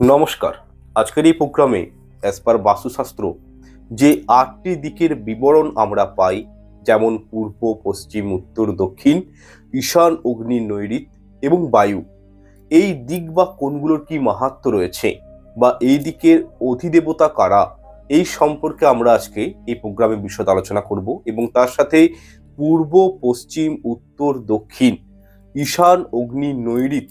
নমস্কার। আজকের এই প্রোগ্রামে অ্যাজ পার বাস্তুশাস্ত্র যে আটটি দিকের বিবরণ আমরা পাই, যেমন পূর্ব, পশ্চিম, উত্তর, দক্ষিণ, ঈশান, অগ্নি নৈরিত এবং বায়ু, এই দিক বা কোনগুলোর কি মাহাত্ম রয়েছে বা এই দিকের অধিদেবতা কারা, এই সম্পর্কে আমরা আজকে এই প্রোগ্রামে বিশদ আলোচনা করব এবং তার সাথে পূর্ব, পশ্চিম, উত্তর, দক্ষিণ, ঈশান, অগ্নি নৈরিত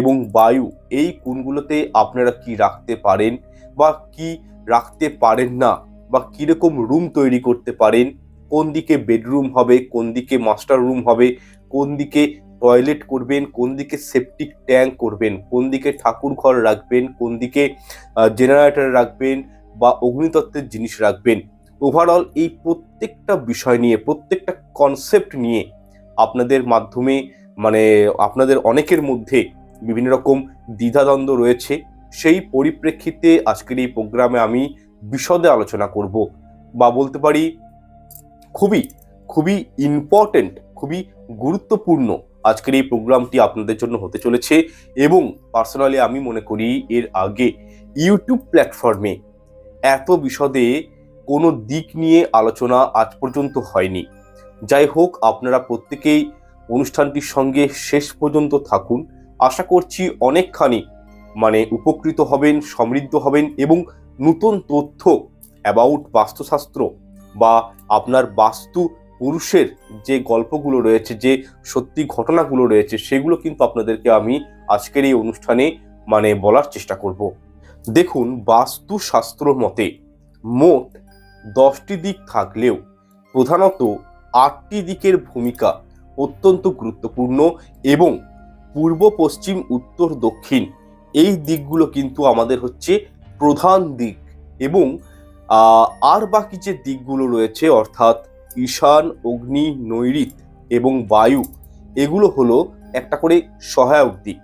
এবং বায়ু, এই কোণগুলোতে আপনারা কি রাখতে পারেন বা কি রাখতে পারেন না বা কীরকম রুম তৈরি করতে পারেন? কোন দিকে বেডরুম হবে, কোন দিকে মাস্টার রুম হবে, কোন দিকে টয়লেট করবেন, কোন দিকে সেপটিক ট্যাঙ্ক করবেন, কোন দিকে ঠাকুর ঘর রাখবেন, কোন দিকে জেনারেটর রাখবেন বা অগ্নিতত্ত্বের জিনিস রাখবেন। ওভারঅল এই প্রত্যেকটা বিষয় নিয়ে, প্রত্যেকটা কনসেপ্ট নিয়ে আপনাদের মাধ্যমে মানে আপনাদের অনেকের মধ্যে বিভিন্ন রকম দ্বিধাদ্বন্দ্ব রয়েছে, সেই পরিপ্রেক্ষিতে আজকের এই প্রোগ্রামে আমি বিশদে আলোচনা করব বা বলতে পারি খুবই খুবই ইম্পর্টেন্ট খুবই গুরুত্বপূর্ণ আজকের এই প্রোগ্রামটি আপনাদের জন্য হতে চলেছে এবং পার্সোনালি আমি মনে করি এর আগে ইউটিউব প্ল্যাটফর্মে এত বিশদে কোনো দিক নিয়ে আলোচনা আজ পর্যন্ত হয়নি। যাই হোক, আপনারা প্রত্যেকেই অনুষ্ঠানটির সঙ্গে শেষ পর্যন্ত থাকুন। আশা করছি অনেকখানি মানে উপকৃত হবেন, সমৃদ্ধ হবেন এবং নতুন তথ্য অ্যাবাউট বাস্তুশাস্ত্র বা আপনার বাস্তু পুরুষের যে গল্পগুলো রয়েছে, যে সত্যি ঘটনাগুলো রয়েছে, সেগুলো কিন্তু আপনাদেরকে আমি আজকের এই অনুষ্ঠানে মানে বলার চেষ্টা করব। দেখুন, বাস্তুশাস্ত্র মতে মোট দশটি দিক থাকলেও প্রধানত আটটি দিকের ভূমিকা অত্যন্ত গুরুত্বপূর্ণ এবং পূর্ব, পশ্চিম, উত্তর, দক্ষিণ এই দিকগুলো কিন্তু আমাদের হচ্ছে প্রধান দিক এবং আর বাকি যে দিকগুলো রয়েছে অর্থাৎ ঈশান, অগ্নি নৈরিত এবং বায়ু এগুলো হলো একটা করে সহায়ক দিক।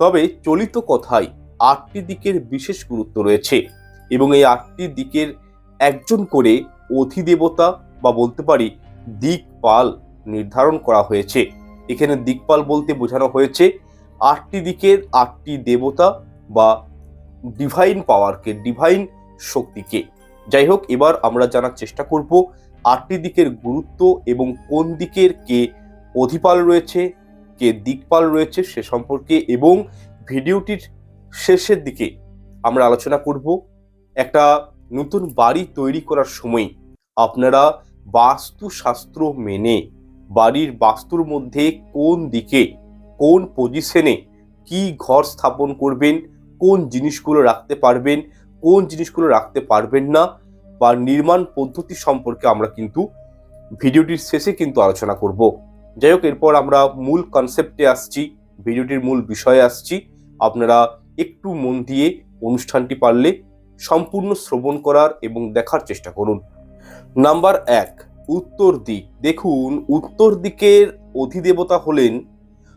তবে চলিত কথায় আটটি দিকের বিশেষ গুরুত্ব রয়েছে এবং এই আটটি দিকের একজন করে অধিদেবতা বা বলতে পারি দিকপাল নির্ধারণ করা হয়েছে। এখানে দিকপাল বলতে বোঝানো হয়েছে আটটি দিকের আটটি দেবতা বা ডিভাইন পাওয়ারকে ডিভাইন শক্তিকে। যাই হোক, এবার আমরা জানার চেষ্টা করব আটটি দিকের গুরুত্ব এবং কোন দিকের কে অধিপাল রয়েছে, কে দিকপাল রয়েছে সে সম্পর্কে এবং ভিডিওটির শেষের দিকে আমরা আলোচনা করব। একটা নতুন বাড়ি তৈরি করার সময় আপনারা বাস্তুশাস্ত্র মেনে বাড়ির বাস্তুর মধ্যে কোন দিকে, কোন পজিশনে কি ঘর স্থাপন করবেন, কোন জিনিসগুলো রাখতে পারবেন, কোন জিনিসগুলো রাখতে পারবেন না, বা নির্মাণ পদ্ধতি সম্পর্কে আমরা কিন্তু ভিডিওটির শেষে কিন্তু আলোচনা করব। যাই হোক, এরপর আমরা মূল কনসেপ্টে আসছি, ভিডিওটির মূল বিষয়ে আসছি। আপনারা একটু মন দিয়ে অনুষ্ঠানটি পারলে সম্পূর্ণ শ্রবণ করার এবং দেখার চেষ্টা করুন। নাম্বার এক উত্তর দিক। দেখুন, উত্তর দিকের অধিদেবতা হলেন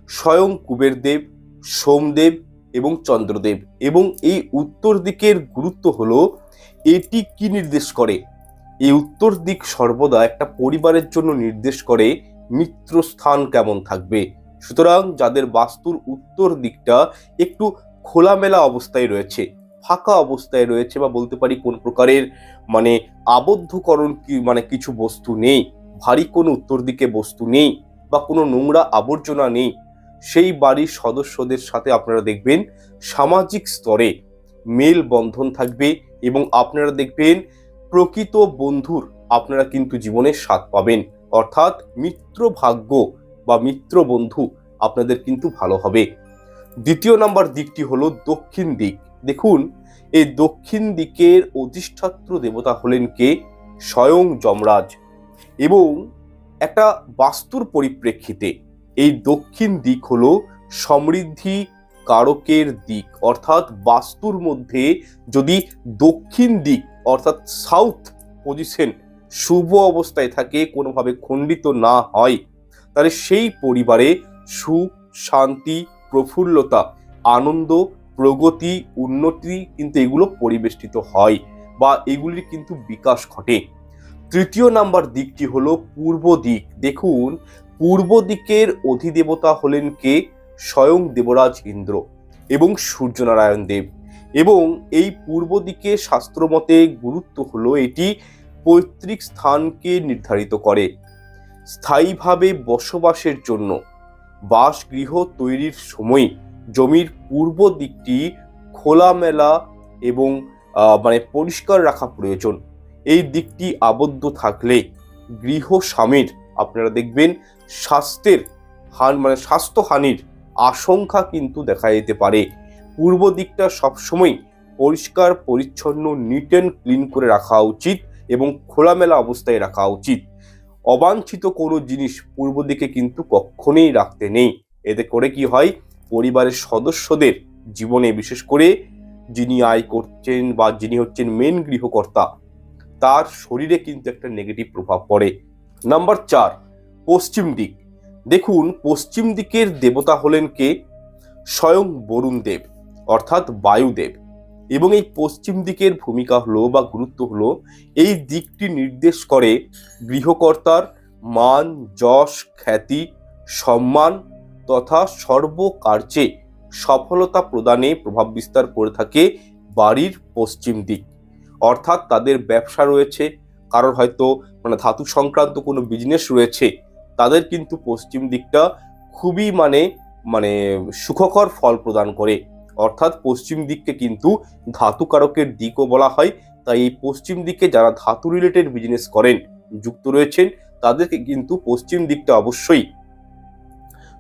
স্বয়ং কুবেরদেব, সোমদেব এবং চন্দ্রদেব এবং এই উত্তর দিকের গুরুত্ব হলো এটি কি নির্দেশ করে? এই উত্তর দিক সর্বদা একটা পরিবারের জন্য নির্দেশ করে মিত্রস্থান কেমন থাকবে। সুতরাং যাদের বাস্তুর উত্তর দিকটা একটু খোলামেলা অবস্থায় রয়েছে ফাঁকা অবস্থায় রয়েছে বা বলতে পারি কোন প্রকারের মানে আবদ্ধকরণ কি মানে কিছু বস্তু নেই, ভারী কোনো উত্তর দিকে বস্তু নেই বা কোনো নোংরা আবর্জনা নেই, সেই বাড়ির সদস্যদের সাথে আপনারা দেখবেন সামাজিক স্তরে মেল বন্ধন থাকবে এবং আপনারা দেখবেন প্রকৃত বন্ধুর আপনারা কিন্তু জীবনে স্বাদ পাবেন। অর্থাৎ মিত্র ভাগ্য বা মিত্র বন্ধু আপনাদের কিন্তু ভালো হবে। দ্বিতীয় নাম্বার দিকটি হলো দক্ষিণ দিক। দেখুন এই দক্ষিণ দিকের অধিষ্ঠাত্র দেবতা হলেন কে? স্বয়ং যমরাজ। এবং একটা বাস্তুর পরিপ্রেক্ষিতে এই দক্ষিণ দিক হলো সমৃদ্ধি কারকের দিক। অর্থাৎ বাস্তুর মধ্যে যদি দক্ষিণ দিক, অর্থাৎ সাউথ পজিশন শুভ অবস্থায় থাকে, কোনোভাবে খণ্ডিত না হয়, তাহলে সেই পরিবারে সুখ, শান্তি, প্রফুল্লতা, আনন্দ প্রগতি, উন্নতি কিন্তু এগুলো পরিবেষ্টিত হয় বা এগুলির কিন্তু বিকাশ ঘটে। তৃতীয় নাম্বার দিকটি হলো পূর্ব দিক। দেখুন, পূর্ব দিকের অধিদেবতা হলেন কে? স্বয়ং দেবরাজ ইন্দ্র এবং সূর্যনারায়ণ দেব। এবং এই পূর্ব দিকে শাস্ত্রমতে গুরুত্ব হলো এটি পৈতৃক স্থানকে নির্ধারিত করে। স্থায়ীভাবে বসবাসের জন্য বাসগৃহ তৈরির সময় জমির পূর্ব দিকটি খোলামেলা এবং মানে পরিষ্কার রাখা প্রয়োজন। এই দিকটি আবদ্ধ থাকলে গৃহ স্বামীর, আপনারা দেখবেন, স্বাস্থ্যের হান মানে স্বাস্থ্যহানির আশঙ্কা কিন্তু দেখা যেতে পারে। পূর্ব দিকটা সবসময় পরিষ্কার, পরিচ্ছন্ন নিট অ্যান্ড ক্লিন করে রাখা উচিত এবং খোলামেলা অবস্থায় রাখা উচিত। অবাঞ্ছিত কোনো জিনিস পূর্ব দিকে কিন্তু কখনোই রাখতে নেই। এতে করে কি হয়? পরিবারের সদস্যদের জীবনে, বিশেষ করে যিনি আয় করছেন বা যিনি হচ্ছেন মেন গৃহকর্তা, তার শরীরে কিন্তু একটা নেগেটিভ প্রভাব পড়ে। নাম্বার চার, পশ্চিম দিক। দেখুন, পশ্চিম দিকের দেবতা হলেন কে? স্বয়ং বরুণ দেব অর্থাৎ বায়ুদেব। এবং এই পশ্চিম দিকের ভূমিকা হলো বা গুরুত্ব হলো, এই দিকটি নির্দেশ করে গৃহকর্তার মান, যশ, খ্যাতি, সম্মান তথা সর্বকার্যে সফলতা প্রদানে প্রভাব বিস্তার করে থাকে বাড়ির পশ্চিম দিক। অর্থাৎ তাদের ব্যবসা রয়েছে, কারোর হয়তো মানে ধাতু সংক্রান্ত কোনো বিজনেস রয়েছে, তাদের কিন্তু পশ্চিম দিকটা খুবই মানে মানে সুখকর ফল প্রদান করে। অর্থাৎ পশ্চিম দিককে কিন্তু ধাতু কারকের দিকও বলা হয়, তাই এই পশ্চিম দিকে যারা ধাতু রিলেটেড বিজনেস করেন, যুক্ত রয়েছেন, তাদেরকে কিন্তু পশ্চিম দিকটা অবশ্যই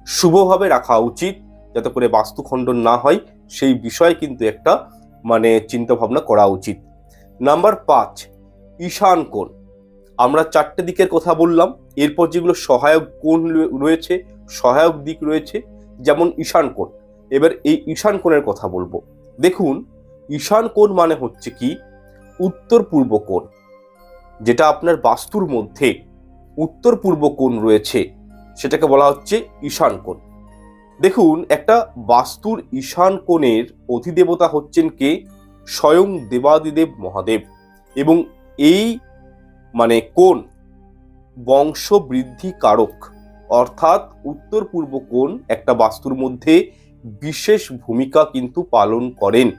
শুভভাবে রাখা উচিত যাতে করে বাস্তুখণ্ডন না হয়, সেই বিষয়ে কিন্তু একটা মানে চিন্তা ভাবনা করা উচিত। নাম্বার পাঁচ, ঈশান কোণ। আমরা চারটে দিকের কথা বললাম, এরপর যেগুলো সহায়ক কোণ রয়েছে, সহায়ক দিক রয়েছে, যেমন ঈশান কোণ। এবার এই ঈশান কোণের কথা বলব। দেখুন, ঈশান কোণ মানে হচ্ছে কি? উত্তর পূর্ব কোণ, যেটা আপনার বাস্তুর মধ্যে উত্তর পূর্ব কোণ রয়েছে। সেটাকে বলা হচ্ছে ঈশান কোণ। দেখুন, একটা বাস্তুর ঈশান কোণের অধিদেবতা হচ্ছেন কে? স্বয়ং দেবাদিদেব মহাদেব। এবং এই মানে কোণ বংশ বৃদ্ধি কারক, অর্থাৎ উত্তর পূর্ব কোণ একটা বাস্তুর মধ্যে বিশেষ ভূমিকা কিন্তু পালন করেন।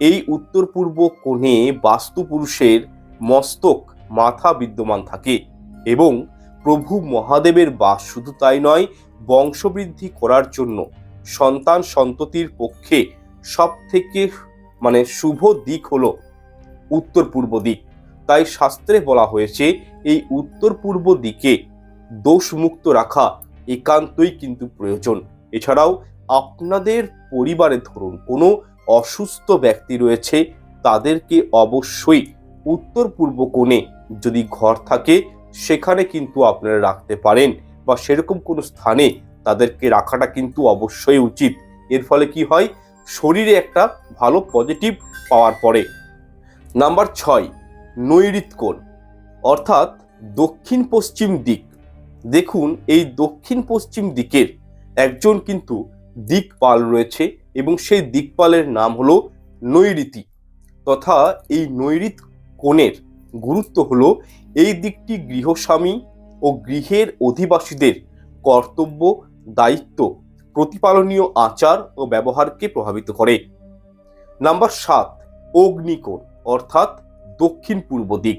এই উত্তর পূর্ব কোণে বাস্তু পুরুষের মস্তক মাথা বিদ্যমান থাকে এবং প্রভু মহাদেবের বাস শুধু তাই নয়, বংশবৃদ্ধি করার জন্য সন্তান সন্ততির পক্ষে সব থেকে মানে শুভ দিক হলো উত্তর পূর্ব দিক। তাই শাস্ত্রে বলা হয়েছে, এই উত্তর পূর্ব দিকে দোষমুক্ত রাখা একান্তই কিন্তু প্রয়োজন। এছাড়াও আপনাদের পরিবারে ধরুন, কোনো অসুস্থ ব্যক্তি রয়েছে, তাদেরকে অবশ্যই উত্তর পূর্ব কোণে যদি ঘর থাকে সেখানে কিন্তু আপনারা রাখতে পারেন বা সেরকম কোনো স্থানে তাদেরকে রাখাটা কিন্তু অবশ্যই উচিত। এর ফলে কি হয়? শরীরে একটা ভালো পজিটিভ পাওয়ার পরে। নাম্বার ছয় নৈরিত কোণ। অর্থাৎ দক্ষিণ পশ্চিম দিক। দেখুন, এই দক্ষিণ পশ্চিম দিকের একজন কিন্তু দিকপাল রয়েছে এবং সেই দিকপালের নাম হলো নৈরিতি তথা এই নৈরিত কোণের গুরুত্ব হলো এই দিকটি গৃহস্বামী ও গৃহের অধিবাসীদের কর্তব্য, দায়িত্ব, প্রতিপালনীয় আচার ও ব্যবহারকে প্রভাবিত করে। নাম্বার সাত, অগ্নিকোণ, অর্থাৎ দক্ষিণ পূর্ব দিক।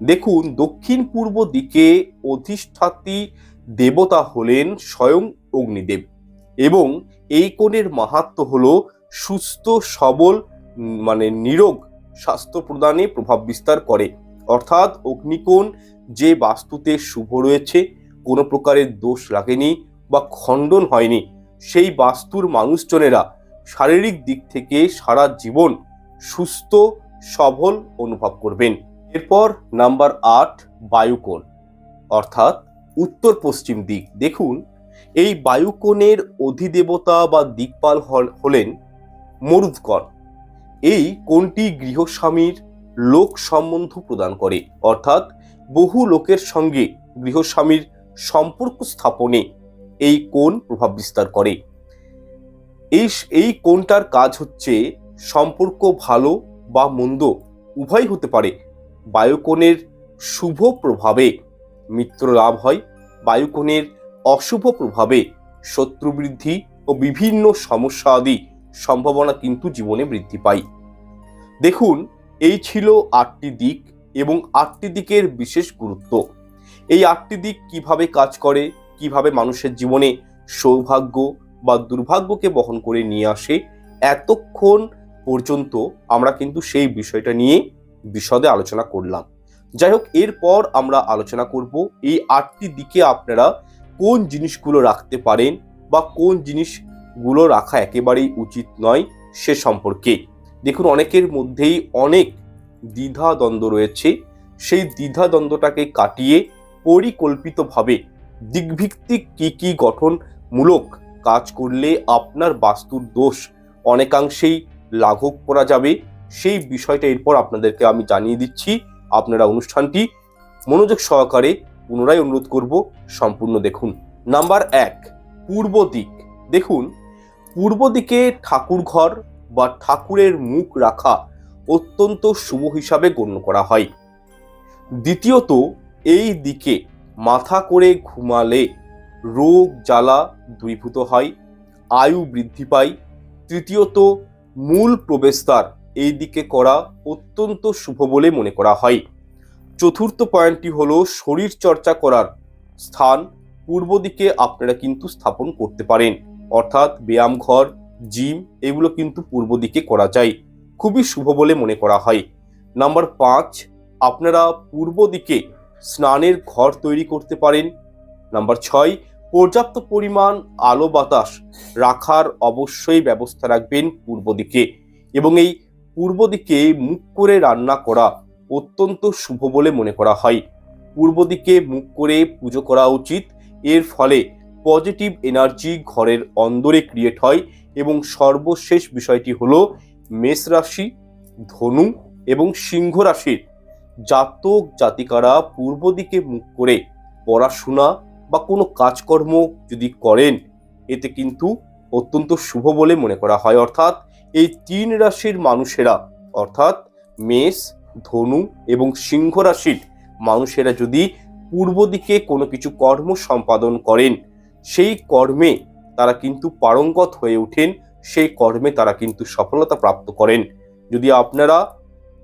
দেখুন, দক্ষিণ পূর্ব দিকে অধিষ্ঠাত্রী দেবতা হলেন স্বয়ং অগ্নিদেব এবং এই কোণের মাহাত্ম হল সুস্থ, সবল মানে নিরোগ স্বাস্থ্য প্রদানে প্রভাব বিস্তার করে। অর্থাৎ অগ্নিকোণ যে বাস্তুতে শুভ রয়েছে, কোনো প্রকারের দোষ লাগেনি বা খণ্ডন হয়নি। সেই বাস্তুর মানুষজনেরা শারীরিক দিক থেকে সারা জীবন সুস্থ, সবল অনুভব করবেন। এরপর নাম্বার আট, বায়ুকোণ। অর্থাৎ উত্তর পশ্চিম দিক। দেখুন, এই বায়ুকোণের অধিদেবতা বা দিকপাল হল- হলেন মরুদকণ। এই কোণটি গৃহস্বামীর লোক সম্বন্ধ প্রদান করে। অর্থাৎ বহু লোকের সঙ্গে গৃহস্বামীর সম্পর্ক স্থাপনে এই কোণ প্রভাব বিস্তার করে। এই এই কোণটার কাজ হচ্ছে সম্পর্ক ভালো বা মন্দ উভয় হতে পারে। বায়ুকোণের শুভ প্রভাবে মিত্র লাভ হয়, বায়ুকোণের অশুভ প্রভাবে শত্রু বৃদ্ধি ও বিভিন্ন সমস্যা আদি সম্ভাবনা কিন্তু জীবনে বৃদ্ধি পায়। দেখুন এই ছিল আটটি দিক এবং আটটি দিকের বিশেষ গুরুত্ব। এই আটটি দিক কীভাবে কাজ করে, কীভাবে মানুষের জীবনে সৌভাগ্য বা দুর্ভাগ্যকে বহন করে নিয়ে আসে, এতক্ষণ পর্যন্ত আমরা কিন্তু সেই বিষয়টা নিয়ে বিশদে আলোচনা করলাম। যাই হোক, এরপর আমরা আলোচনা করব এই আটটি দিকে আপনারা কোন জিনিসগুলো রাখতে পারেন বা কোন জিনিসগুলো রাখা একেবারেই উচিত নয় সে সম্পর্কে। দেখুন, অনেকের মধ্যেই অনেক দ্বিধা দ্বন্দ্ব রয়েছে। সেই দ্বিধা দ্বন্দ্বটাকে কাটিয়ে পরিকল্পিতভাবে দিকভিত্তিক কি কি গঠনমূলক কাজ করলে আপনার বাস্তুর দোষ অনেকাংশেই লাঘব করা যাবে, সেই বিষয়টা এরপর আপনাদেরকে আমি জানিয়ে দিচ্ছি। আপনারা অনুষ্ঠানটি মনোযোগ সহকারে পুনরায় অনুরোধ করব, সম্পূর্ণ দেখুন। নাম্বার এক, পূর্ব দিক। দেখুন, পূর্ব দিকে ঠাকুর ঘর বা ঠাকুরের মুখ রাখা অত্যন্ত শুভ হিসাবে গণ্য করা হয়। দ্বিতীয়ত, এই দিকে মাথা করে ঘুমালে রোগ জ্বালা দূরীভূত হয়, আয়ু বৃদ্ধি পায়। তৃতীয়ত, মূল প্রবেশদ্বার এই দিকে করা অত্যন্ত শুভ বলে মনে করা হয়। চতুর্থ পয়েন্টটি হলো শরীর চর্চা করার স্থান। পূর্ব দিকে আপনারা কিন্তু স্থাপন করতে পারেন, অর্থাৎ ব্যায়াম ঘর জিম এগুলো কিন্তু পূর্ব দিকে করা যায়। খুবই শুভ বলে মনে করা হয়। নাম্বার পাঁচ, আপনারা পূর্ব দিকে স্নানের ঘর তৈরি করতে পারেন। নাম্বার ছয়, পর্যাপ্ত পরিমাণ আলো বাতাস রাখার অবশ্যই ব্যবস্থা রাখবেন পূর্ব দিকে। এবং এই পূর্ব দিকে মুখ করে রান্না করা অত্যন্ত শুভ বলে মনে করা হয়। পূর্ব দিকে মুখ করে পুজো করা উচিত। এর ফলে পজিটিভ এনার্জি ঘরের অন্দরে ক্রিয়েট হয়। এবং সর্বশেষ বিষয়টি হলো মেষ রাশি, ধনু এবং সিংহ রাশির জাতক জাতিকারা পূর্ব দিকে মুখ করে পড়াশোনা বা কোনো কাজকর্ম যদি করেন, এতে কিন্তু অত্যন্ত শুভ বলে মনে করা হয়। অর্থাৎ এই তিন রাশির মানুষেরা, অর্থাৎ মেষ, ধনু এবং সিংহ রাশির মানুষেরা যদি পূর্ব দিকে কোনো কিছু কর্ম সম্পাদন করেন, সেই কর্মে তারা কিন্তু পারঙ্গত হয়ে ওঠেন, সেই কর্মে তারা কিন্তু সফলতা প্রাপ্ত করেন। যদি আপনারা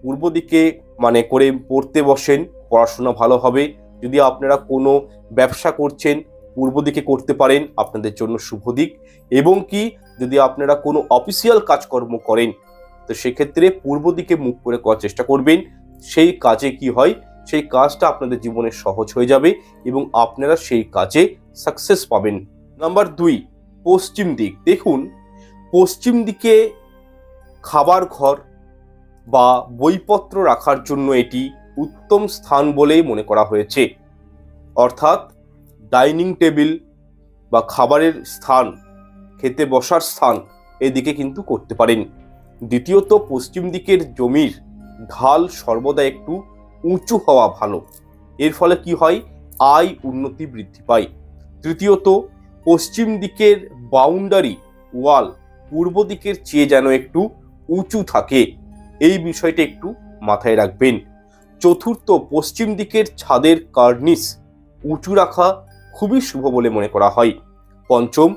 পূর্ব দিকে মানে করে পড়তে বসেন, পড়াশোনা ভালো হবে। যদি আপনারা কোনো ব্যবসা করছেন, পূর্ব দিকে করতে পারেন, আপনাদের জন্য শুভ দিক। এবং কি, যদি আপনারা কোনো অফিসিয়াল কাজকর্ম করেন, তো সেক্ষেত্রে পূর্ব দিকে মুখ করে করার চেষ্টা করবেন। সেই কাজে কি হয়, সেই কাজটা আপনাদের জীবনে সহজ হয়ে যাবে এবং আপনারা সেই কাজে সাকসেস পাবেন। নাম্বার দুই পশ্চিম দিক। দেখুন, পশ্চিম দিকে খাবার ঘর বা বইপত্র রাখার জন্য এটি উত্তম স্থান বলেই মনে করা হয়েছে। অর্থাৎ ডাইনিং টেবিল বা খাবারের স্থান, খেতে বসার স্থান এদিকে কিন্তু করতে পারেন। দ্বিতীয়ত, পশ্চিম দিকের জমির ঢাল সর্বদা একটু উঁচু হওয়া ভালো। এর ফলে কি হয়? আয় উন্নতি বৃদ্ধি পায়। তৃতীয়ত পশ্চিম দিকের বাউন্ডারি ওয়াল পূর্ব দিকের চেয়ে যেন একটু উঁচু থাকে। এই বিষয়টা একটু মাথায় রাখবেন। চতুর্থ, পশ্চিম দিকের ছাদের কার্নিস উঁচু রাখা খুবই শুভ বলে মনে করা হয়। পঞ্চম,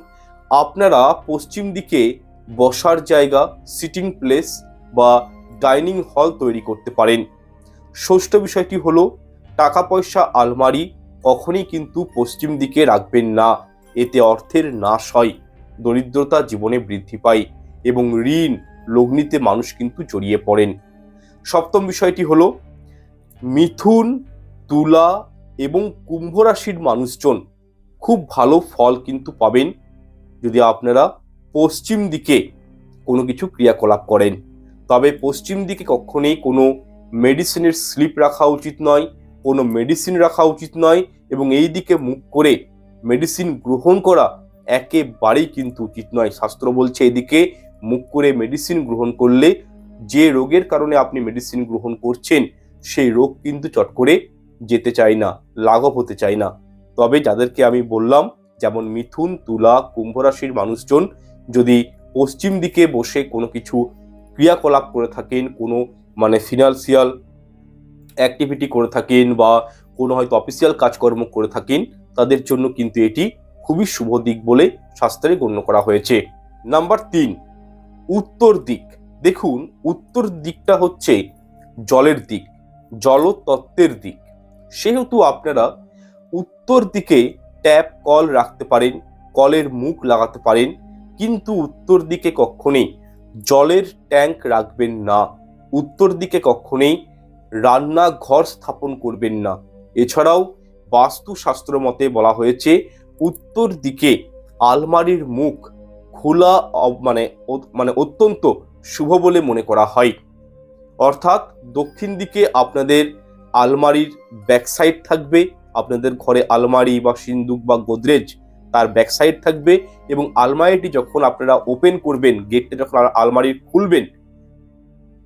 আপনারা পশ্চিম দিকে বসার জায়গা সিটিং প্লেস বা ডাইনিং হল তৈরি করতে পারেন। ষষ্ঠ বিষয়টি হলো, টাকা পয়সা আলমারি কখনই কিন্তু পশ্চিম দিকে রাখবেন না। এতে অর্থের নাশ হয়, দরিদ্রতা জীবনে বৃদ্ধি পায় এবং ঋণ, লগ্নিতে মানুষ কিন্তু জড়িয়ে পড়েন। সপ্তম বিষয়টি হলো, মিথুন, তুলা এবং কুম্ভ রাশির মানুষজন খুব ভালো ফল কিন্তু পাবেন যদি আপনারা পশ্চিম দিকে কোনো কিছু ক্রিয়াকলাপ করেন। তবে পশ্চিম দিকে কখনোই কোনো মেডিসিনের স্লিপ রাখা উচিত নয়, কোনো মেডিসিন রাখা উচিত নয় এবং এই দিকে মুখ করে মেডিসিন গ্রহণ করা একেবারেই কিন্তু উচিত নয়। শাস্ত্র বলছে এদিকে, মুখ করে মেডিসিন গ্রহণ করলে যে রোগের কারণে আপনি মেডিসিন গ্রহণ করছেন, সেই রোগ কিন্তু চট করে যেতে চায় না, লাঘব হতে চায় না। তবে যাদেরকে আমি বললাম, যেমন মিথুন, তুলা কুম্ভ রাশির মানুষজন, যদি পশ্চিম দিকে বসে কোনো কিছু ক্রিয়াকলাপ করে থাকেন, কোনো মানে ফিনান্সিয়াল অ্যাক্টিভিটি করে থাকেন বা কোনো হয়তো অফিসিয়াল কাজকর্ম করে থাকেন তাদের জন্য কিন্তু এটি খুবই শুভ দিক বলে শাস্ত্রে গণ্য করা হয়েছে। নাম্বার তিন, উত্তর দিক। দেখুন, উত্তর দিকটা হচ্ছে জলের দিক, জলতত্ত্বের দিক। সেহেতু আপনারা উত্তর দিকে ট্যাপ কল রাখতে পারেন, কলের মুখ লাগাতে পারেন, কিন্তু উত্তর দিকে কখনোই জলের ট্যাঙ্ক রাখবেন না। উত্তর দিকে কখনোই রান্নাঘর স্থাপন করবেন না। এছাড়াও বাস্তুশাস্ত্র মতে বলা হয়েছে, উত্তর দিকে আলমারির মুখ খোলা মানে মানে অত্যন্ত শুভ বলে মনে করা হয়। অর্থাৎ দক্ষিণ দিকে আপনাদের আলমারির ব্যাকসাইড থাকবে, আপনাদের ঘরে আলমারি বা সিন্দুক বা গোদরেজ তার ব্যাকসাইড থাকবে এবং আলমারিটি যখন আপনারা ওপেন করবেন গেটটা যখন আল- আলমারির খুলবেন,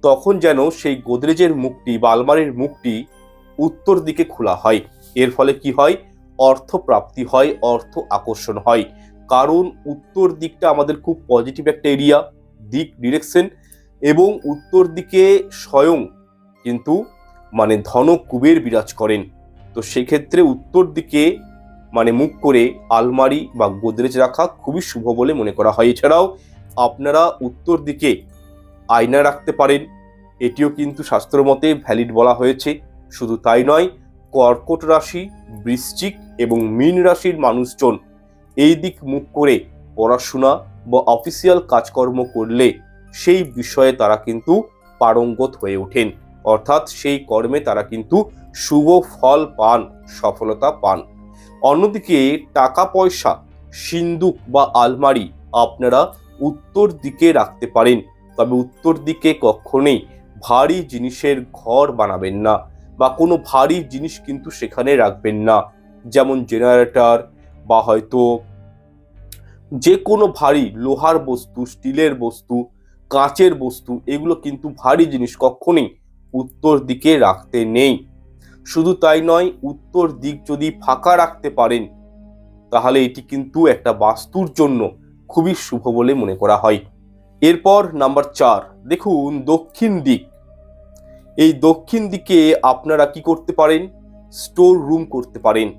তখন যেন সেই গোদরেজের মুখটি বা আলমারির মুখটি উত্তর দিকে খোলা হয়। এর ফলে কি হয়? অর্থ প্রাপ্তি হয়, অর্থ আকর্ষণ হয়। কারণ উত্তর দিকটা আমাদের খুব পজিটিভ একটা এরিয়া দিক ডিরেকশন এবং উত্তর দিকে স্বয়ং কিন্তু মানে ধন কুবের বিরাজ করেন। তো সেক্ষেত্রে উত্তর দিকে মানে মুখ করে আলমারি বা গোদরেজ রাখা খুবই শুভ বলে মনে করা হয়। এছাড়াও আপনারা উত্তর দিকে আয়না রাখতে পারেন। এটিও কিন্তু শাস্ত্র মতে ভ্যালিড বলা হয়েছে। শুধু তাই নয় কর্কট রাশি, বৃশ্চিক এবং মীন রাশির মানুষজন এই দিক মুখ করে পড়াশোনা বা অফিসিয়াল কাজকর্ম করলে সেই বিষয়ে তারা কিন্তু পারঙ্গত হয়ে ওঠেন। অর্থাৎ সেই কর্মে তারা কিন্তু শুভ ফল পান, সফলতা পান। অন্যদিকে টাকা পয়সা সিন্দুক বা আলমারি আপনারা উত্তর দিকে রাখতে পারেন। তবে উত্তর দিকে কখনোই ভারী জিনিসের ঘর বানাবেন না। বা কোনো ভারী জিনিস কিন্তু সেখানে রাখবেন না। যেমন জেনারেটর বা হয়তো যে কোনো ভারী লোহার বস্তু, স্টিলের বস্তু, কাঁচের বস্তু, এগুলো কিন্তু ভারী জিনিস কখনোই উত্তর দিকে রাখতে নেই। শুধু তাই নয়, উত্তর দিক যদি ফাঁকা রাখতে পারেন, তাহলে এটি কিন্তু একটা বাস্তুর জন্য খুবই শুভ বলে মনে করা হয়। এরপর নাম্বার চার, দেখুন দক্ষিণ দিক। এই দক্ষিণ দিকে আপনারা কি করতে পারেন? স্টোর রুম করতে পারেন।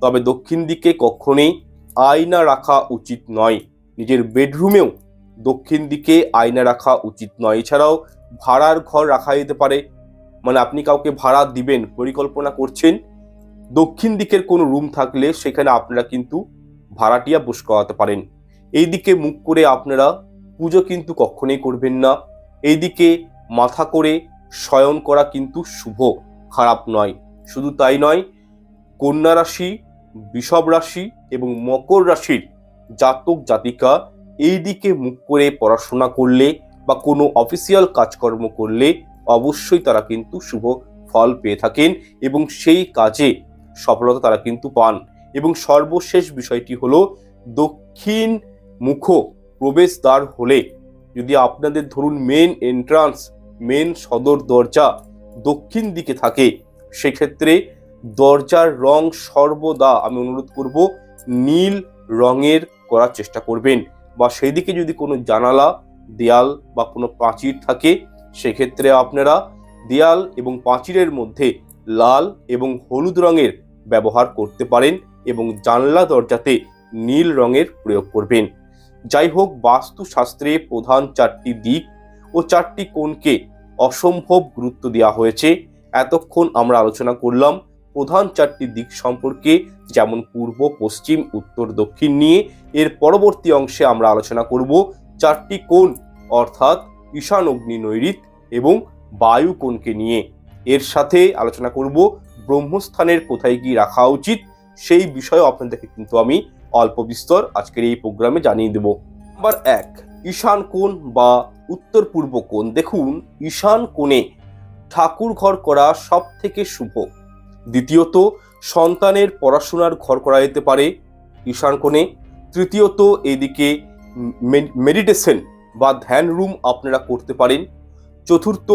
তবে দক্ষিণ দিকে কখনোই আয়না রাখা উচিত নয়। নিজের বেডরুমেও দক্ষিণ দিকে আয়না রাখা উচিত নয়। এছাড়াও ভাড়ার ঘর রাখা যেতে পারে। মানে আপনি কাউকে ভাড়া দিবেন, পরিকল্পনা করছেন। দক্ষিণ দিকের কোনো রুম থাকলে সেখানে আপনারা কিন্তু ভাড়াটিয়া বস করাতে পারেন। এই দিকে মুখ করে আপনারা পুজো কিন্তু কখনোই করবেন না। এইদিকে মাথা করে শয়ন করা কিন্তু শুভ, খারাপ নয়। শুধু তাই নয়, কন্যা রাশি, বিষব রাশি এবং মকর রাশির জাতক জাতিকা এই দিকে মুখ করে পড়াশোনা করলে বা কোনো অফিসিয়াল কাজকর্ম করলে অবশ্যই তারা কিন্তু শুভ ফল পেয়ে থাকেন এবং সেই কাজে সফলতা তারা কিন্তু পান। এবং সর্বশেষ বিষয়টি হলো, দক্ষিণ মুখ প্রবেশদ্বার হলে যদি আপনাদের ধরুন মেন এন্ট্রান্স মেন সদর দরজা দক্ষিণ দিকে থাকে। সেক্ষেত্রে দরজার রং সর্বদা আমি অনুরোধ করব নীল রঙের করার চেষ্টা করবেন বা সেই দিকে যদি কোনো জানালা, দেয়াল বা কোনো প্রাচীর থাকে, সেক্ষেত্রে আপনারা দেয়াল এবং প্রাচীরের মধ্যে লাল এবং হলুদ রঙের ব্যবহার করতে পারেন এবং জানলা দরজাতে নীল রঙের প্রয়োগ করবেন। যাই হোক, বাস্তুশাস্ত্রে প্রধান চারটি দিক ও চারটি কোণকে অসম্ভব গুরুত্ব দেওয়া হয়েছে। এতক্ষণ আমরা আলোচনা করলাম প্রধান চারটি দিক সম্পর্কে, যেমন পূর্ব, পশ্চিম, উত্তর, দক্ষিণ নিয়ে। এর পরবর্তী অংশে আমরা আলোচনা করব চারটি কোণ, অর্থাৎ ঈশান অগ্নি নৈরিত এবং বায়ু কোণকে নিয়ে। এর সাথে আলোচনা করব ব্রহ্মস্থানের কোথায় কি রাখা উচিত, সেই বিষয়ে আপনাদেরকে কিন্তু আমি অল্প বিস্তর আজকের এই প্রোগ্রামে জানিয়ে দেব। নাম্বার এক ঈশান কোণ বা উত্তর পূর্ব কোণ। দেখুন, ঈশান কোণে ঠাকুর ঘর করা সব থেকে শুভ। দ্বিতীয়ত, সন্তানের পড়াশোনার ঘর করা যেতে পারে ঈশান কোণে। তৃতীয়ত, এদিকে মেডিটেশন বা ধ্যান রুম আপনারা করতে পারেন। চতুর্থ,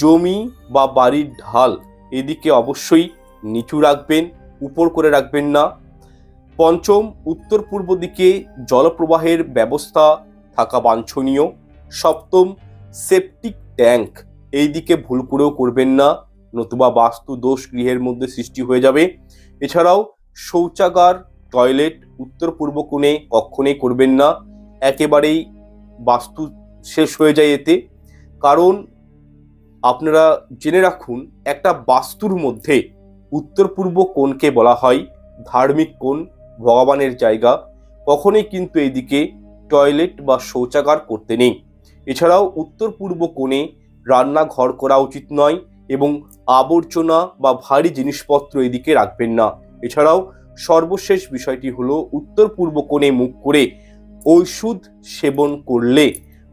জমি বা বাড়ির ঢাল এদিকে অবশ্যই নিচু রাখবেন, উপর করে রাখবেন না। পঞ্চম, উত্তর পূর্ব দিকে জলপ্রবাহের ব্যবস্থা থাকা বাঞ্ছনীয়। সপ্তম সেপটিক ট্যাঙ্ক। এই দিকে ভুল করেও করবেন না, নতুবা বাস্তু দোষ গৃহের মধ্যে সৃষ্টি হয়ে যাবে। এছাড়াও শৌচাগার, টয়লেট উত্তর পূর্ব কোণে কক্ষণেই করবেন না। একেবারেই বাস্তু শেষ হয়ে যায় এতে। কারণ আপনারা জেনে রাখুন, একটা বাস্তুর মধ্যে উত্তর পূর্ব কোণকে বলা হয় ধার্মিক কোণ, ভগবানের জায়গা। কখনোই কিন্তু এদিকে টয়লেট বা শৌচাগার করতে নেই। এছাড়াও উত্তর পূর্ব কোণে রান্নাঘর করা উচিত নয় এবং আবর্জনা বা ভারী জিনিসপত্র এদিকে রাখবেন না। এছাড়াও সর্বশেষ বিষয়টি হলো উত্তর পূর্ব কোণে মুখ করে ঔষধ সেবন করলে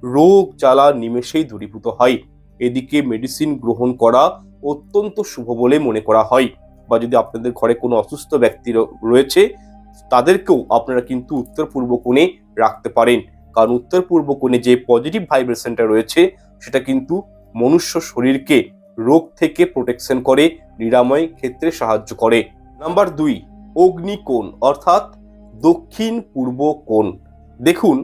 রোগ জ্বালা নিমেষেই দূরীভূত হয়। এদিকে মেডিসিন গ্রহণ করা অত্যন্ত শুভ বলে মনে করা হয়। বা যদি আপনাদের ঘরে কোনো অসুস্থ ব্যক্তি রয়েছে তাদেরকেও আপনারা কিন্তু উত্তর পূর্ব কোণে রাখতে পারেন। কারণ উত্তর পূর্ব কোণে যে পজিটিভ ভাইব্রেশনটা রয়েছে, সেটা কিন্তু মনুষ্য শরীরকে রোগ থেকে প্রোটেকশন করে নিরাময় ক্ষেত্রে সাহায্য করে। নাম্বার দুই অগ্নিকোণ অর্থাৎ দক্ষিণ পূর্ব কোণ। দেখুন,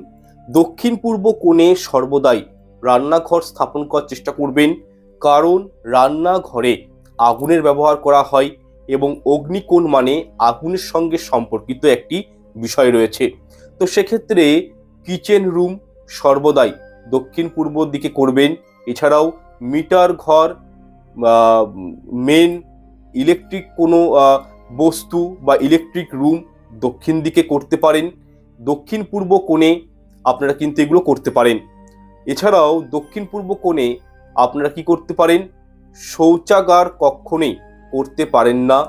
দক্ষিণ পূর্ব কোণে সর্বদাই রান্নাঘর স্থাপন করার চেষ্টা করবেন। কারণ রান্নাঘরে আগুনের ব্যবহার করা হয় এবং অগ্নিকোণ মানে আগুনের সঙ্গে সম্পর্কিত একটি বিষয় রয়েছে। তো সেক্ষেত্রে কিচেন রুম সর্বদাই দক্ষিণ পূর্ব দিকে করবেন। এছাড়াও মিটার ঘর মেন ইলেকট্রিক কোনো বস্তু বা ইলেকট্রিক রুম দক্ষিণ দিকে করতে পারেন। দক্ষিণ পূর্ব কোণে আপনারা কিন্তু এগুলো করতে পারেন। এছাড়াও দক্ষিণ পূর্ব কোণে আপনারা কি করতে পারেন? শৌচাগার কখনোই করতে পারেন না,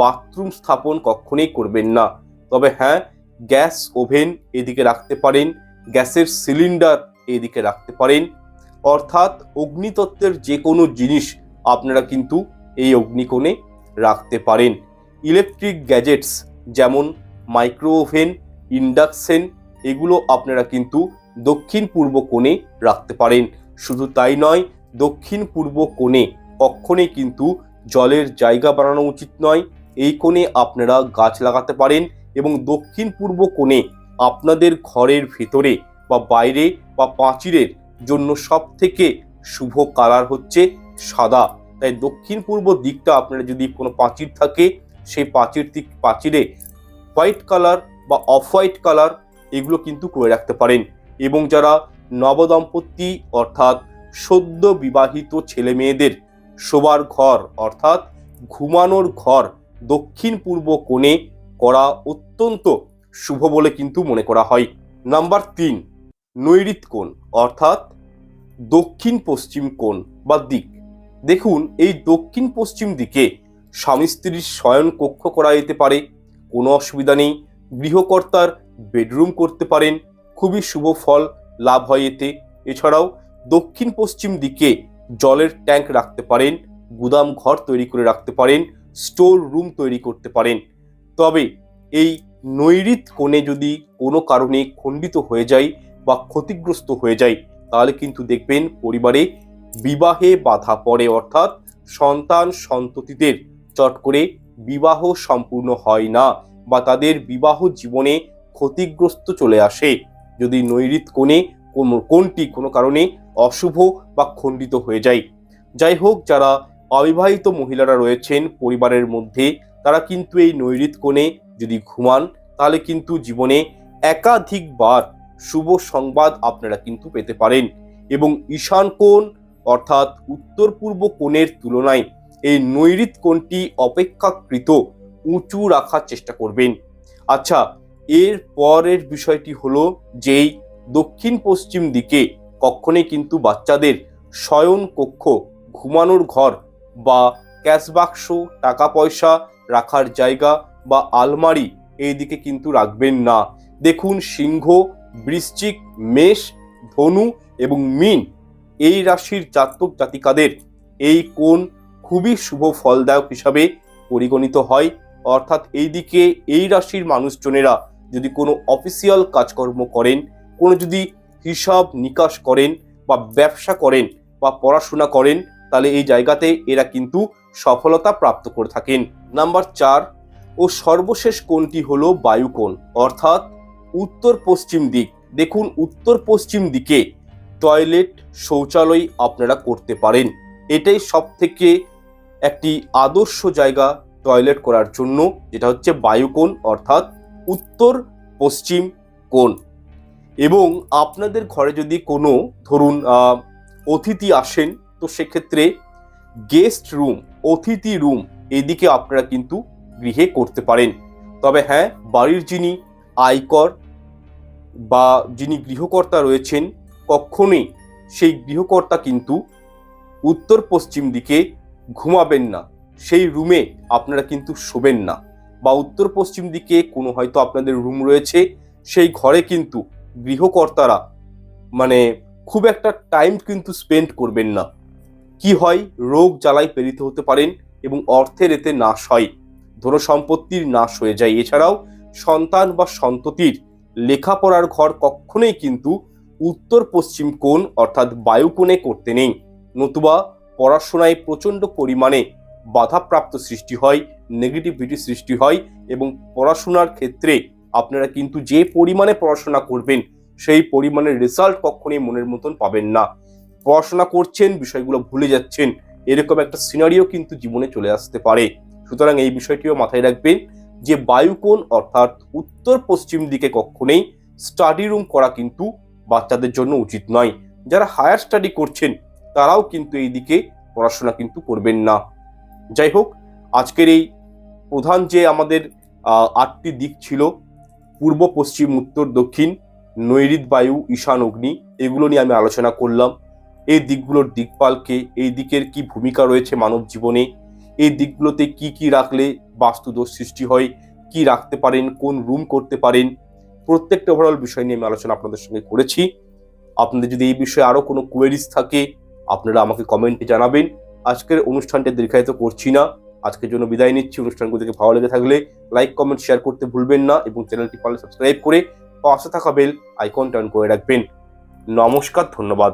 বাথরুম স্থাপন কখনোই করবেন না। তবে হ্যাঁ গ্যাস ওভেন এদিকে রাখতে পারেন, গ্যাসের সিলিন্ডার এদিকে রাখতে পারেন। অর্থাৎ অগ্নিতত্ত্বের যে কোনো জিনিস আপনারা কিন্তু এই অগ্নিকোণে রাখতে পারেন। ইলেকট্রিক গ্যাজেটস যেমন মাইক্রো ওভেন, ইন্ডাকশন, এগুলো আপনারা কিন্তু দক্ষিণ পূর্ব কোণে রাখতে পারেন। শুধু তাই নয়, দক্ষিণ পূর্ব কোণে কখনোই কিন্তু জলের জায়গা বানানো উচিত নয়। এই কোণে আপনারা গাছ লাগাতে পারেন এবং দক্ষিণ পূর্ব কোণে আপনাদের ঘরের ভিতরে বা বাইরে বা পাঁচিরের জন্য সব থেকে শুভ কালার হচ্ছে সাদা। তাই দক্ষিণ পূর্ব দিকটা আপনারা যদি কোনো পাঁচির থাকে, সেই পাঁচির দিক পাঁচিরে হোয়াইট কালার বা অফ হোয়াইট কালার এগুলো কিন্তু করে রাখতে পারেন। এবং যারা নবদম্পতি অর্থাৎ সদ্য বিবাহিত ছেলে মেয়েদের শোবার ঘর, অর্থাৎ ঘুমানোর ঘর দক্ষিণ পূর্ব কোণে করা অত্যন্ত শুভ বলে কিন্তু মনে করা হয়। নাম্বার তিন নৈরিত কোণ, অর্থাৎ দক্ষিণ পশ্চিম কোণ বা দিক। দেখুন, এই দক্ষিণ পশ্চিম দিকে স্বামী স্ত্রীর শয়ন কক্ষ করা যেতে পারে, কোনো অসুবিধা নেই। গৃহকর্তার বেডরুম করতে পারেন, খুবই শুভ ফল লাভ হয় এতে। এছাড়াও দক্ষিণ পশ্চিম দিকে জলের ট্যাঙ্ক রাখতে পারেন, গুদাম ঘর তৈরি করে রাখতে পারেন, স্টোর রুম তৈরি করতে পারেন। তবে এই নৈরিত কোণে যদি কোনো কারণে খণ্ডিত হয়ে যায় বা ক্ষতিগ্রস্ত হয়ে যায়, তাহলে কিন্তু দেখবেন পরিবারে বিবাহে বাধা পড়ে, অর্থাৎ সন্তান সন্ততিদের চট করে বিবাহ সম্পূর্ণ হয় না বা তাদের বিবাহ জীবনে ক্ষতিগ্রস্ত চলে আসে। যদি নৈরিত কোণে কোনো, কোনটি কোনো কারণে অশুভ বা খণ্ডিত হয়ে যায়। যাই হোক যারা অবিবাহিত মহিলারা রয়েছেন, পরিবারের মধ্যে তারা কিন্তু এই নৈরিত কোণে যদি ঘুমান, তাহলে কিন্তু জীবনে একাধিকবার শুভ সংবাদ আপনারা কিন্তু পেতে পারেন এবং ঈশান কোণ অর্থাৎ উত্তর পূর্ব কোণের তুলনায় এই নৈরিত কোণটি অপেক্ষাকৃত উঁচু রাখার চেষ্টা করবেন। আচ্ছা এর পরের বিষয়টি হলো যেই দক্ষিণ পশ্চিম দিকে কখনোই কিন্তু বাচ্চাদের শয়ন কক্ষ ঘুমানোর ঘর বা ক্যাশ বাক্স টাকা পয়সা রাখার জায়গা বা আলমারি এই দিকে কিন্তু রাখবেন না। দেখুন সিংহ, বৃশ্চিক, মেষ, ধনু এবং মিন এই রাশির জাতক জাতিকাদের এই কোণ খুবই শুভ ফলদায়ক হিসাবে পরিগণিত হয়। অর্থাৎ এই দিকে এই রাশির মানুষজনেরা যদি কোনো অফিসিয়াল কাজকর্ম করেন, কোনো যদি হিসাব নিকাশ করেন বা ব্যবসা করেন বা পড়াশোনা করেন, তাহলে এই জায়গাতে এরা কিন্তু সফলতা প্রাপ্ত করে থাকেন। নাম্বার চার, ও সর্বশেষ কোণটি হলো বায়ুকোণ, অর্থাৎ উত্তর পশ্চিম দিক। দেখুন, উত্তর পশ্চিম দিকে টয়লেট শৌচালয় আপনারা করতে পারেন। এটাই সব থেকে একটি আদর্শ জায়গা টয়লেট করার জন্য, যেটা হচ্ছে বায়ুকোণ, অর্থাৎ উত্তর পশ্চিম কোণ। এবং আপনাদের ঘরে যদি কোনো, ধরুন অতিথি আসেন, তো সেক্ষেত্রে গেস্ট রুম অতিথি রুম এদিকে আপনারা কিন্তু গৃহে করতে পারেন। তবে হ্যাঁ বাড়ির যিনি আয়কর বা যিনি গৃহকর্তা রয়েছেন, কখনোই সেই গৃহকর্তা কিন্তু উত্তর পশ্চিম দিকে ঘুমাবেন না। সেই রুমে আপনারা কিন্তু শোবেন না। বা উত্তর পশ্চিম দিকে কোনো হয়তো আপনাদের রুম রয়েছে, সেই ঘরে কিন্তু গৃহকর্তারা মানে খুব একটা টাইম কিন্তু স্পেন্ড করবেন না। কি হয়? রোগ জ্বালায় প্রেরিত হতে পারেন এবং অর্থের এতে নাশ হয়। ধন সম্পত্তির নাশ হয়ে যায়। এছাড়াও সন্তান বা সন্ততির লেখাপড়ার ঘর কখনোই কিন্তু উত্তর পশ্চিম কোণ, অর্থাৎ বায়ুকোণে করতে নেই। নতুবা পড়াশোনায় প্রচণ্ড পরিমাণে বাধাপ্রাপ্ত সৃষ্টি হয় নেগেটিভিটি সৃষ্টি হয় এবং পড়াশোনার ক্ষেত্রে আপনারা কিন্তু যে পরিমাণে পড়াশোনা করবেন, সেই পরিমাণের রেজাল্ট কখনোই মনের মতন পাবেন না। পড়াশোনা করছেন, বিষয়গুলো ভুলে যাচ্ছেন, এরকম একটা সিনারিও কিন্তু জীবনে চলে আসতে পারে। সুতরাং এই বিষয়টিও মাথায় রাখবেন যে বায়ুকোণ অর্থাৎ উত্তর পশ্চিম দিকে কখনোই স্টাডি রুম করা কিন্তু বাচ্চাদের জন্য উচিত নয়। যারা হায়ার স্টাডি করছেন, তারাও কিন্তু এই দিকে পড়াশোনা কিন্তু করবেন না। যাই হোক, আজকের এই প্রধান যে আমাদের আটটি দিক ছিল পূর্ব, পশ্চিম, উত্তর, দক্ষিণ নৈরিত বায়ু, ঈশান অগ্নি, এগুলো নিয়ে আমি আলোচনা করলাম। এই দিকগুলোর দিকপালকে, এই দিকের কি ভূমিকা রয়েছে মানব জীবনে, এই দিকগুলোতে কি কি রাখলে বাস্তুদোষ সৃষ্টি হয়, কি রাখতে পারেন, কোন রুম করতে পারেন, প্রত্যেকটা ওভারঅল বিষয় নিয়ে আমি আলোচনা আপনাদের সঙ্গে করেছি। আপনাদের যদি এই বিষয়ে আরও কোনো কোয়েরিজ থাকে, আপনারা আমাকে কমেন্টে জানাবেন। আজকের অনুষ্ঠানটা দীর্ঘায়িত করছি না। আজকের জন্য বিদায় নিচ্ছি। অনুষ্ঠানগুলো থেকে ভালো লেগে থাকলে লাইক কমেন্ট শেয়ার করতে ভুলবেন না এবং চ্যানেলটি পারলে সাবস্ক্রাইব করে পাশে থাকা বেল আইকন টার্ন করে রাখবেন। নমস্কার, ধন্যবাদ।